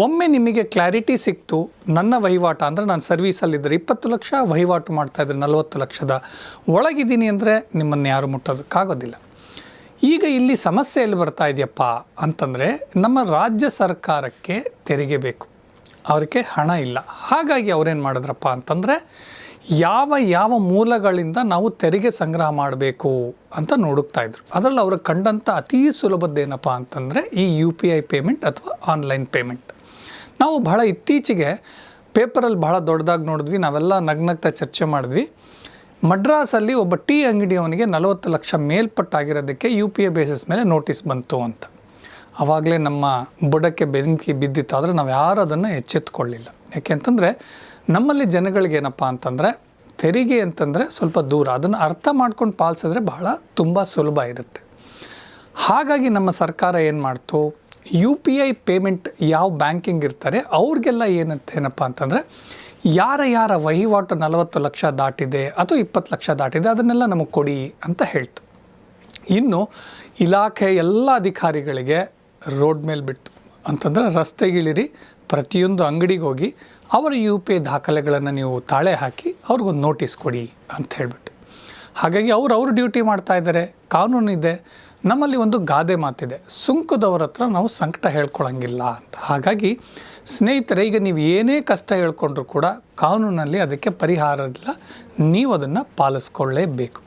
ಒಮ್ಮೆ ನಿಮಗೆ ಕ್ಲಾರಿಟಿ ಸಿಕ್ತು, ನನ್ನ ವಹಿವಾಟ ಅಂದರೆ ನಾನು ಸರ್ವೀಸಲ್ಲಿದ್ದರೆ ಇಪ್ಪತ್ತು ಲಕ್ಷ ವಹಿವಾಟು ಮಾಡ್ತಾಯಿದ್ರೆ ನಲವತ್ತು ಲಕ್ಷದ ಒಳಗಿದ್ದೀನಿ ಅಂದರೆ ನಿಮ್ಮನ್ನು ಯಾರು ಮುಟ್ಟೋದಕ್ಕಾಗೋದಿಲ್ಲ ಈಗ ಇಲ್ಲಿ ಸಮಸ್ಯೆ ಎಲ್ಲಿ ಬರ್ತಾ ಇದೆಯಪ್ಪ ಅಂತಂದರೆ ನಮ್ಮ ರಾಜ್ಯ ಸರ್ಕಾರಕ್ಕೆ ತೆರಿಗೆ ಬೇಕು. ಅವರಿಗೆ ಹಣ ಇಲ್ಲ. ಹಾಗಾಗಿ ಅವರೇನು ಮಾಡಿದ್ರಪ್ಪ ಅಂತಂದರೆ ಯಾವ ಯಾವ ಮೂಲಗಳಿಂದ ನಾವು ತೆರಿಗೆ ಸಂಗ್ರಹ ಮಾಡಬೇಕು ಅಂತ ನೋಡುತ್ತಾ ಇದ್ರು. ಅದರಲ್ಲಿ ಅವರು ಕಂಡಂಥ ಅತೀ ಸುಲಭದ್ದೇನಪ್ಪ ಅಂತಂದರೆ ಈ ಯು ಪಿ ಐ ಪೇಮೆಂಟ್ ಅಥವಾ ಆನ್ಲೈನ್ ಪೇಮೆಂಟ್. ನಾವು ಬಹಳ ಇತ್ತೀಚೆಗೆ ಪೇಪರಲ್ಲಿ ಬಹಳ ದೊಡ್ಡದಾಗಿ ನೋಡಿದ್ವಿ, ನಾವೆಲ್ಲ ನಗ್ನಗ್ತಾ ಚರ್ಚೆ ಮಾಡಿದ್ವಿ. ಮಡ್ರಾಸಲ್ಲಿ ಒಬ್ಬ ಟೀ ಅಂಗಡಿಯವನಿಗೆ ನಲವತ್ತು ಲಕ್ಷ ಮೇಲ್ಪಟ್ಟಾಗಿರೋದಕ್ಕೆ ಯು ಪಿ ಎ ಬೇಸಿಸ್ ಮೇಲೆ ನೋಟಿಸ್ ಬಂತು ಅಂತ. ಆವಾಗಲೇ ನಮ್ಮ ಬುಡಕ್ಕೆ ಬೆಂಕಿ ಬಿದ್ದಿತ್ತು, ಆದರೆ ನಾವು ಯಾರು ಅದನ್ನು ಎಚ್ಚೆತ್ತುಕೊಳ್ಳಿಲ್ಲ ಯಾಕೆಂತಂದರೆ ನಮ್ಮಲ್ಲಿ ಜನಗಳಿಗೆ ಏನಪ್ಪ ಅಂತಂದರೆ, ತೆರಿಗೆ ಅಂತಂದರೆ ಸ್ವಲ್ಪ ದೂರ, ಅದನ್ನು ಅರ್ಥ ಮಾಡ್ಕೊಂಡು ಪಾಲಿಸಿದ್ರೆ ಬಹಳ ತುಂಬ ಸುಲಭ ಇರುತ್ತೆ. ಹಾಗಾಗಿ ನಮ್ಮ ಸರ್ಕಾರ ಏನು ಮಾಡ್ತು ಯು ಪಿ ಐ ಪೇಮೆಂಟ್ ಯಾವ ಬ್ಯಾಂಕಿಂಗ್ ಇರ್ತಾರೆ, ಅವ್ರಿಗೆಲ್ಲ ಏನಂತ ಏನಪ್ಪ ಅಂತಂದರೆ, ಯಾರ ಯಾರ ವಹಿವಾಟು ನಲವತ್ತು ಲಕ್ಷ ದಾಟಿದೆ ಅಥವಾ ಇಪ್ಪತ್ತು ಲಕ್ಷ ದಾಟಿದೆ ಅದನ್ನೆಲ್ಲ ನಮಗೆ ಕೊಡಿ ಅಂತ ಹೇಳ್ತು. ಇನ್ನು ಇಲಾಖೆ ಎಲ್ಲ ಅಧಿಕಾರಿಗಳಿಗೆ ರೋಡ್ ಮೇಲೆ ಬಿಟ್ಟು ಅಂತಂದರೆ ರಸ್ತೆಗಿಳಿರಿ ಪ್ರತಿಯೊಂದು ಅಂಗಡಿಗೆ ಹೋಗಿ ಅವರ ಯು ಪಿ ಐ ದಾಖಲೆಗಳನ್ನು ನೀವು ತಾಳೆ ಹಾಕಿ ಅವ್ರಿಗೊಂದು ನೋಟಿಸ್ ಕೊಡಿ ಅಂತ ಹೇಳಿಬಿಟ್ಟು. ಹಾಗಾಗಿ ಅವ್ರು ಅವ್ರ ಡ್ಯೂಟಿ ಮಾಡ್ತಾ ಇದ್ದಾರೆ, ಕಾನೂನು ಇದೆ. ನಮ್ಮಲ್ಲಿ ಒಂದು ಗಾದೆ ಮಾತಿದೆ. ಸುಂಕದವ್ರ ಹತ್ರ ನಾವು ಸಂಕಟ ಹೇಳ್ಕೊಳಂಗಿಲ್ಲ ಅಂತ. ಹಾಗಾಗಿ ಸ್ನೇಹಿತರೆ, ಈಗ ನೀವು ಏನೇ ಕಷ್ಟ ಹೇಳ್ಕೊಂಡ್ರೂ ಕೂಡ ಕಾನೂನಲ್ಲಿ ಅದಕ್ಕೆ ಪರಿಹಾರ ಇಲ್ಲ ನೀವು ಅದನ್ನು ಪಾಲಿಸ್ಕೊಳ್ಳೇಬೇಕು.